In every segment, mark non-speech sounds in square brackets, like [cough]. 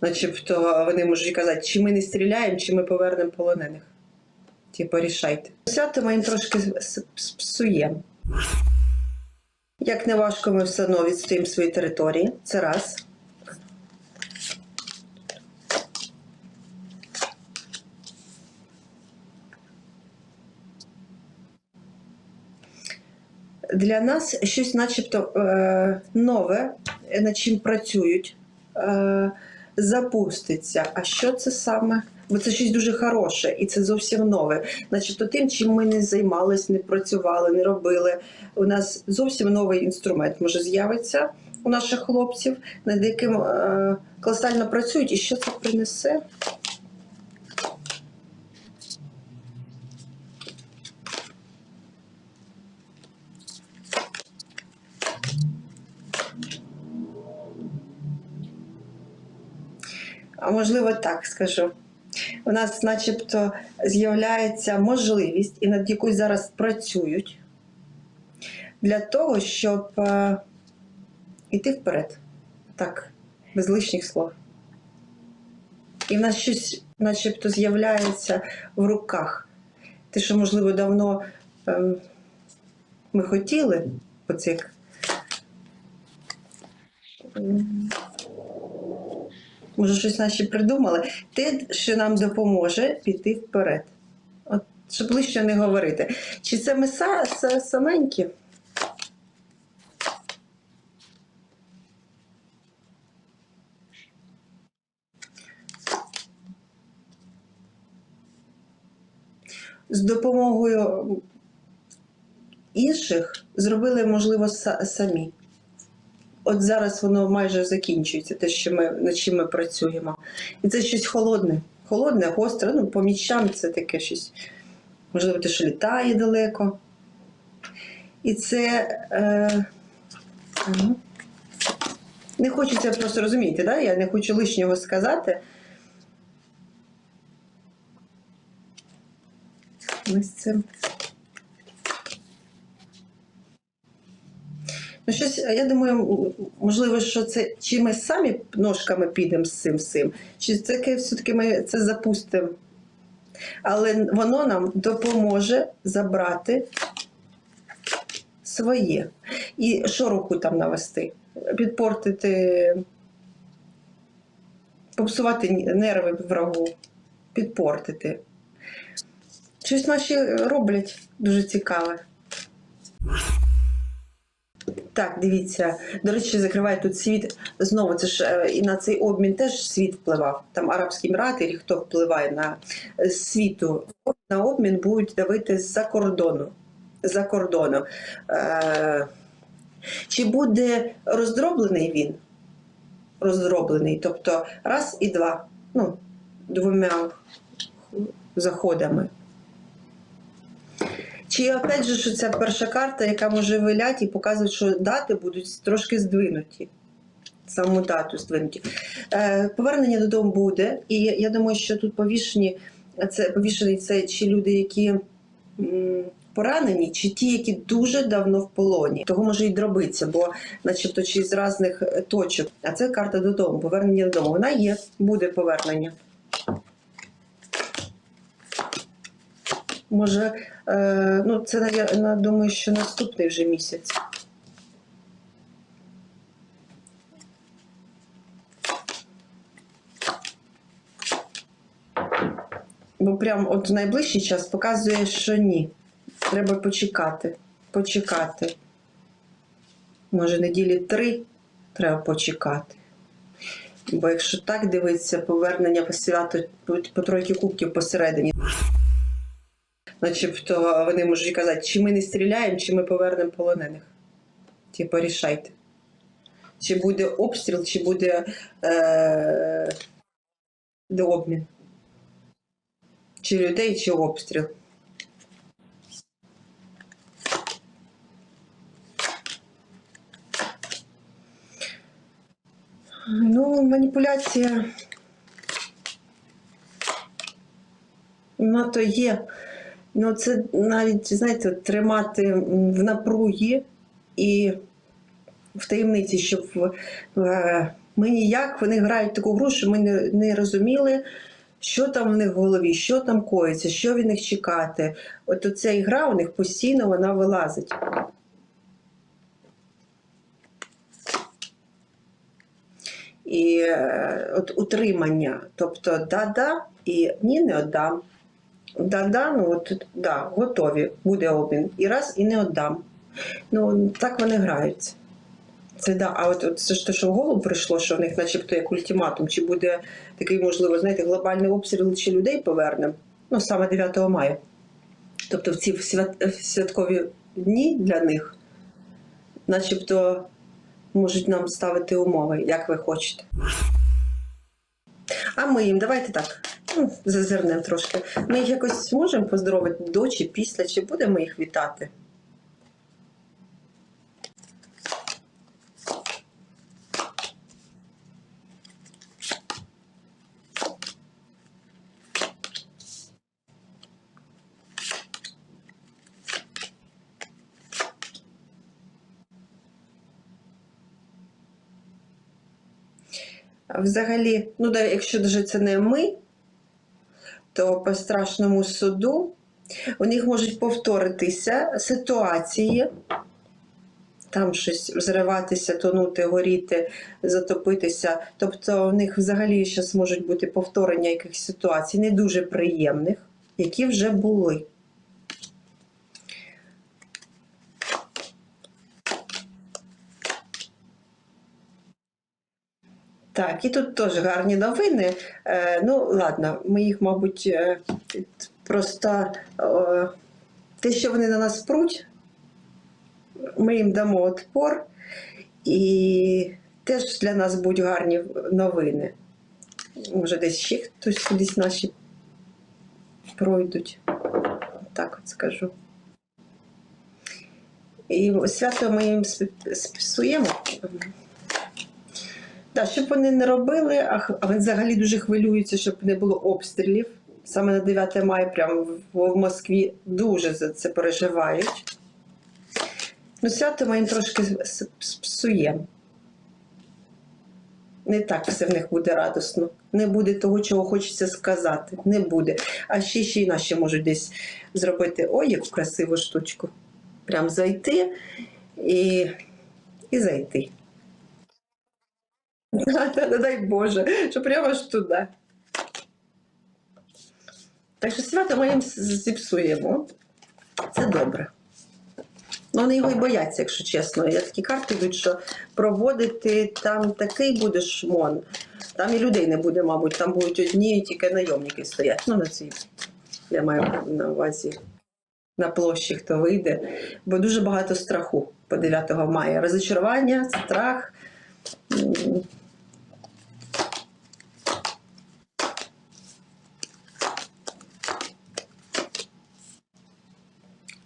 начебто вони можуть казати, чи ми не стріляємо, чи ми повернемо полонених. Типу, рішайте. Свято ми їм трошки псуємо. Як не важко, ми все одно відстоїмо свої території. Це раз. Для нас щось начебто е, нове, над чим працюють, е, запуститься. А що це саме? Бо це щось дуже хороше, і це зовсім нове. Начебто тим, чим ми не займалися, не працювали, не робили. У нас зовсім новий інструмент може з'явиться у наших хлопців, над яким е, колосально працюють, і що це принесе? Можливо, так скажу. У нас, начебто, з'являється можливість, і над якою зараз працюють, для того, щоб е, йти вперед. Так, без лишніх слов. І в нас щось, начебто, з'являється в руках. Те, що, можливо, давно ем, ми хотіли оцих. Може, щось наші придумали. Те, що нам допоможе піти вперед. От, щоб лише не говорити. Чи це ми са, са, саменькі? З допомогою інших зробили, можливо, самі. От зараз воно майже закінчується, те, що ми, над чим ми працюємо. І це щось холодне. Холодне, гостре, ну, по мічам це таке щось, можливо, те, що літає далеко. І це. Е, не хочеться просто розуміти, да? я не хочу лишнього сказати. Ми з Ну, щось, я думаю, можливо, що це чи ми самі ножками підемо з цим всім, чи це все-таки ми це запустимо. Але воно нам допоможе забрати своє. І що руку там навести? Підпортити, попсувати нерви врагу, підпортити. Щось наші роблять дуже цікаве. Так, дивіться. До речі, закриває тут світ. Знову це ж е, і на цей обмін теж світ впливав. Там Арабські Емірати, хто впливає на е, світу. На обмін будуть давити з-за кордону. За кордону. Е, чи буде роздроблений він? Роздроблений, тобто раз і два. Ну, двома заходами. Чи опять же, що ця перша карта, яка може виляти і показує, що дати будуть трошки здвинуті. Саму дату здвинуті. Е, повернення додому буде. І я думаю, що тут повішені, це повішені це чи люди, які поранені, чи ті, які дуже давно в полоні. Того може і дробиться, бо начебто чи з різних точок. А це карта додому, повернення додому. Вона є, буде повернення. Може, е, ну це навірно, думаю, що наступний вже місяць. Бо прям от в найближчий час показує, що ні. Треба почекати. Почекати. Може, неділі три треба почекати. Бо якщо так дивитися, повернення по святу по тройки кубків посередині. Начебто вони можуть казати, чи ми не стріляємо, чи ми повернемо полонених. Типу, рішайте. Чи буде обстріл, чи буде е- де обмін. Чи людей, чи обстріл. Ну, маніпуляція. Ну, то є. Ну, це навіть, знаєте, тримати в напругі і в таємниці, щоб е, Ми ніяк, вони грають таку гру, що ми не, не розуміли, що там в них в голові, що там коїться, що від них чекати. От оця ігра у них постійно вона вилазить. І е, от утримання, тобто да-да і ні, не віддам. Да-да, ну от да, готові, буде обмін. І раз і не віддам. Ну, так вони граються. Це да. А от, от це ж те, що в голову прийшло, що в них начебто як ультиматум, чи буде такий, можливо, знаєте, глобальний обстріл, чи людей повернемо. Ну, саме 9 мая. Тобто в ці свят... святкові дні для них, начебто, можуть нам ставити умови, як ви хочете. А ми їм, давайте так, ну, зазирнемо трошки. Ми їх якось зможемо поздоровити до чи після, чи будемо їх вітати? Взагалі, ну да, якщо даже це не ми, то по страшному суду у них можуть повторитися ситуації, там щось взриватися, тонути, горіти, затопитися. Тобто, у них взагалі зараз можуть бути повторення якихось ситуацій, не дуже приємних, які вже були. Так, і тут теж гарні новини. Е, ну, ладно, ми їх, мабуть, е, просто е, те, що вони на нас пруть, ми їм дамо отпор, і теж для нас будуть гарні новини. Може, десь ще хтось кудись наші пройдуть. Так от скажу. І свято ми їм сп- спсуємо. Так, щоб вони не робили, а вони взагалі дуже хвилюються, щоб не було обстрілів. Саме на 9 мая, прямо в, Москві, дуже за це переживають. Ну, свято їм трошки с- Не так все в них буде радосно. Не буде того, чого хочеться сказати. Не буде. А ще ще й наші можуть десь зробити ой, яку красиву штучку. Прям зайти і, і зайти. [laughs] Не дай Боже, що прямо ж туди. Так що свято ми зіпсуємо. Це добре. Ну, вони його і бояться, якщо чесно. Я такі карти йдуть, що проводити там такий буде шмон. Там і людей не буде, мабуть, там будуть одні і тільки найомники стоять. Ну, на цій, я маю на увазі на площі, хто вийде. Бо дуже багато страху по 9 мая. Розочарування, страх.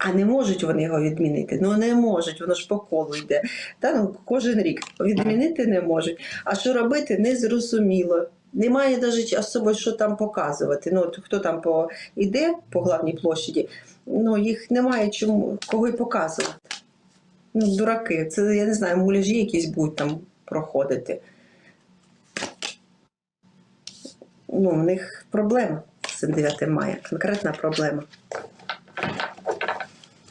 А не можуть вони його відмінити. Ну не можуть, воно ж по колу йде. Та ну кожен рік відмінити не можуть. А що робити, не зрозуміло. Немає навіть особо що там показувати. Ну хто там по іде по главній площаді, ну їх немає чому кого й показувати. Ну, дураки, це я не знаю, муляжі якісь будуть там проходити. Ну, у них проблема з цим 9 мая, конкретна проблема.